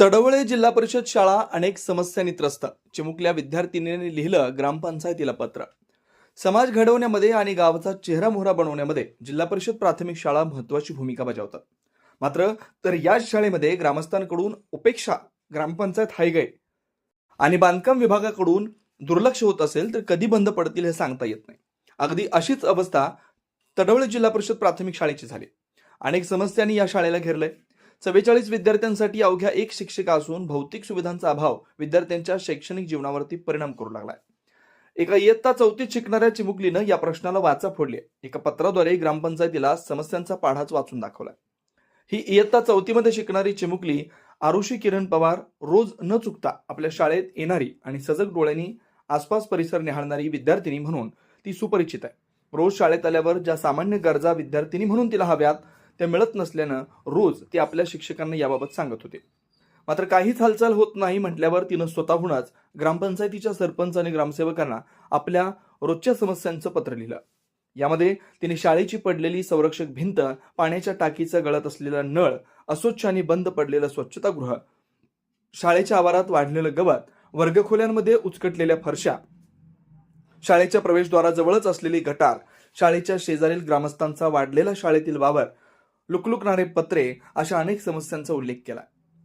तडवळे जिल्हा परिषद शाळा अनेक समस्यांनी त्रस्त चिमुकल्या विद्यार्थिनीने लिहिलं ग्रामपंचायतीला पत्र. समाज घडवण्यामध्ये आणि गावाचा चेहरा मोहरा बनवण्यामध्ये जिल्हा परिषद प्राथमिक शाळा महत्वाची भूमिका बजावतात. मात्र तर याच शाळेमध्ये ग्रामस्थांकडून उपेक्षा ग्रामपंचायत हायगय आणि बांधकाम विभागाकडून दुर्लक्ष होत असेल तर कधी बंद पडतील हे सांगता येत नाही. अगदी अशीच अवस्था तडवळे जिल्हा परिषद प्राथमिक शाळेची झाली. अनेक समस्यांनी या शाळेला घेरलंय. चव्वेचाळीस विद्यार्थ्यांसाठी अवघ्या एक शिक्षिका असून भौतिक सुविधांचा अभाव विद्यार्थ्यांच्या शैक्षणिक जीवनावरती परिणाम करू लागलाय. एका इयत्ता चौथीत शिकणाऱ्या चिमुकलीनं या प्रश्नाला वाचा फोडली एका पत्राद्वारे ग्रामपंचायतीला समस्यांचा पाढाच वाचून दाखवलाय. ही इयत्ता चौथीमध्ये शिकणारी चिमुकली आरुषी किरण पवार रोज न चुकता आपल्या शाळेत येणारी आणि सजग डोळ्यांनी आसपास परिसर निहाळणारी विद्यार्थिनी म्हणून ती सुपरिचित आहे. रोज शाळेत आल्यावर ज्या सामान्य गरजा विद्यार्थिनी म्हणून तिला हव्यात त्या मिळत नसल्यानं रोज ती आपल्या शिक्षकांना याबाबत सांगत होते. मात्र काहीच हालचाल होत नाही म्हटल्यावर तिनं स्वतःहूनच ग्रामपंचायतीच्या सरपंच आणि ग्रामसेवकांना आपल्या रोजच्या समस्यांचं पत्र लिहिलं. यामध्ये तिने शाळेची पडलेली संरक्षक भिंत पाण्याच्या टाकीचा गळत असलेला नळ अस्वच्छ आणि बंद पडलेलं स्वच्छतागृह शाळेच्या आवारात वाढलेलं गवत वर्गखोल्यांमध्ये उचकटलेल्या फरशा शाळेच्या प्रवेशद्वाराजवळच असलेली गटार शाळेच्या शेजारील ग्रामस्थांचा वाढलेला शाळेतील वावर लुकलुकणारे पत्रे अशा अनेक समस्यांचा उल्लेख केला.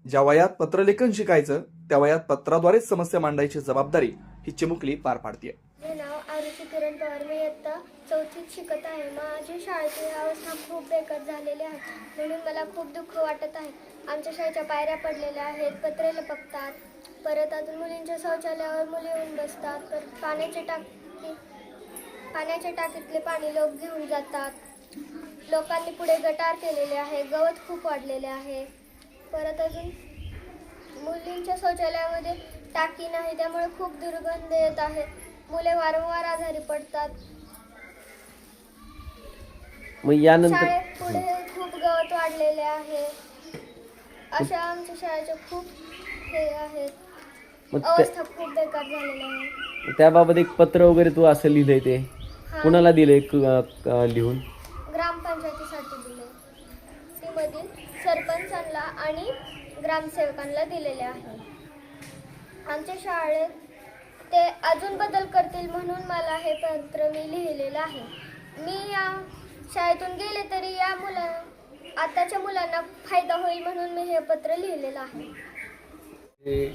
ज्या वयात पत्रलेखन शिकायचं त्या वयात पत्राद्वारेच समस्या मांडायची जबाबदारी ही चिमुकली पार पाडतीये. नाव आरुषी किरण पवार. मी इयत्ता चौथीत शिकत आहे. माझी शाळेची अवस्था खूप बेकार झालेली आहे म्हणून मला खूप दुःख वाटत आहे. आमच्या शाळेच्या पायऱ्या पडलेल्या आहेत. पत्रे लपकतात परत अजून मुलींच्या शौचालयावर मुली येऊन बसतात. परत पाण्याच्या टाकी पाण्याच्या टाकीतले पाणी लोक घेऊन जातात. लोकांनी पुढे गटार केलेले आहे गवत खूप वाढलेले आहे. परत अजून मुलींच्या शौचालयामध्ये टाकी नाही त्यामुळे खूप दुर्गंध येत आहे. मुले वारंवार आजारी पडतात. मग यानंतर शाळेत पुढे खूप गवत वाढलेले आहे. अशा आमच्या शाळेचे खूप हे आहेत मग त्या- अवस्था खूप बेकार झालेली आहे. त्याबाबत एक पत्र वगैरे तू असं लिहिलंय ते. हा, कुणाला दिलंय क- क- लिहून? मधील सरपंचांना आणि ग्रामसेवकांना दिलेले आहे. आमच्या शाळेत ते अजून बदल करतील म्हणून मला हे पत्र मी लिहिलेलं आहे. मी या शाळेतून गेले तरी या मुला आताच्या मुलांना फायदा होईल म्हणून मी हे पत्र लिहिलेलं आहे. काय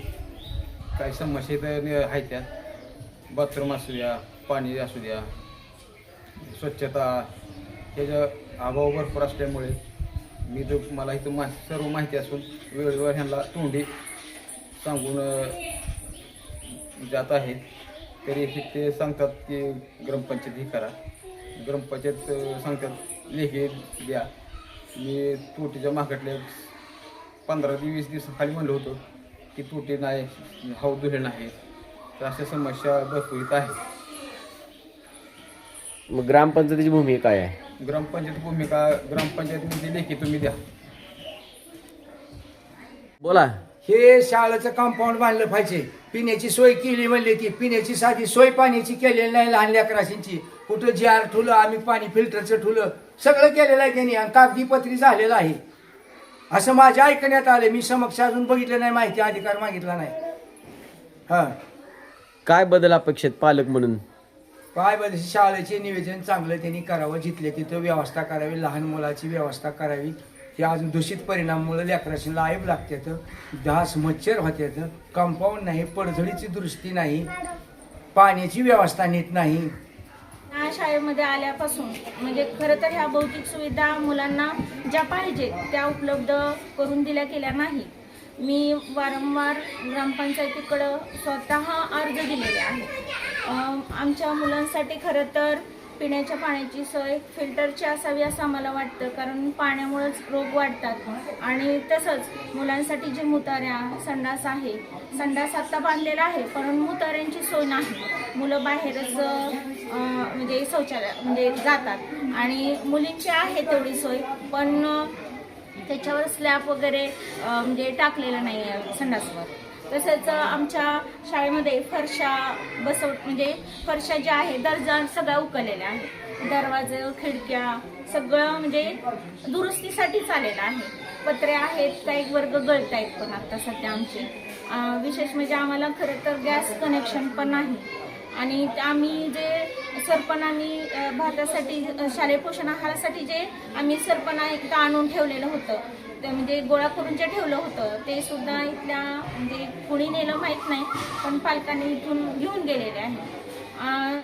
काही समस्या आहेत त्या बाथरूम असू द्या पाणी असू द्या स्वच्छता त्याचा अभाव भरपूर असल्यामुळे मी तर मला इथं मा सर्व माहिती असून वेळेवर ह्यांना तोंडी सांगून जात आहे. तरी हे ते सांगतात की ग्रामपंचायत हे करा. ग्रामपंचायत सांगतात लेखे द्या. मी तुटीच्या मागटल्या पंधरा ते वीस दिवसाखाली म्हणलं होतं की तुटी नाही हाव दुहे नाही. तर अशा समस्या भरपूर आहेत. मग ग्रामपंचायतीची भूमिका काय आहे? ग्रामपंचायत भूमिका ग्रामपंचायतीमध्ये लेखी तुम्ही द्या. बोला. हे शाळेचं कंपाऊंड बांधलं पाहिजे. पिण्याची सोय केली म्हणली ती. पिण्याची साधी सोय पाण्याची केलेली नाही लहान लेकराशींची कुठं जार ठुलं आम्ही पाणी फिल्टरचं ठुलं. सगळं केलेलं आहे त्यांनी आणि कागदी पत्री झालेलं आहे. असं माझ्या ऐकण्यात आलं. मी समक्ष अजून बघितलं नाही माहिती अधिकार मागितला नाही. हा. काय बदल अपेक्षित? पालक म्हणून. काय बरं शाळेचे नियोजन चांगलं त्यांनी करावं जिथले तिथं व्यवस्था करावी लहान मुलाची व्यवस्था करावी. हे अजून दूषित परिणामामुळे लेकराशी लाईव लागतात घास मच्छर होतात कंपाऊंड नाही पडझडीची दृष्टी नाही पाण्याची व्यवस्था नीट नाही. या शाळेमध्ये आल्यापासून म्हणजे खरं तर ह्या भौतिक सुविधा मुलांना ज्या पाहिजे त्या उपलब्ध करून दिल्या गेल्या नाही. मी वारंवार ग्रामपंचायतीकडं स्वतः अर्ज दिलेले आहे. आमच्या मुलांसाठी खरं तर पिण्याच्या पाण्याची सोय फिल्टरची असावी असं आम्हाला वाटतं कारण पाण्यामुळेच रोग वाढतात. आणि तसंच मुलांसाठी जे मुताऱ्या संडास आहे संडास आत्ता बांधलेला आहे पण मुताऱ्यांची सोय नाही. मुलं बाहेरच म्हणजे शौचालय म्हणजे जातात. आणि मुलींची आहे तेवढी सोय पण त्याच्यावर स्लॅब वगैरे म्हणजे टाकलेलं नाही आहे संडासवर. तसंच आमच्या शाळेमध्ये फरशा बसव म्हणजे फरशा ज्या आहेत दर्जा सगळ्या उकललेल्या आहेत. दरवाजे खिडक्या सगळं म्हणजे दुरुस्तीसाठीच आलेलं आहे. पत्रे आहेत का एक वर्ग गळत आहेत पण आत्ता सध्या आमचे. विशेष म्हणजे आम्हाला खरं तर गॅस कनेक्शन पण नाही. आणि ते आम्ही जे सरपणाने भारतासाठी भातासाठी शालेय पोषण आहारासाठी जे आम्ही सरपणा एकदा आणून ठेवलेलं होतं ते म्हणजे गोळा करून जे ठेवलं होतं ते सुद्धा इथल्या म्हणजे कुणी नेलं माहीत नाही पण पालकांनी इथून घेऊन गेलेले आहे.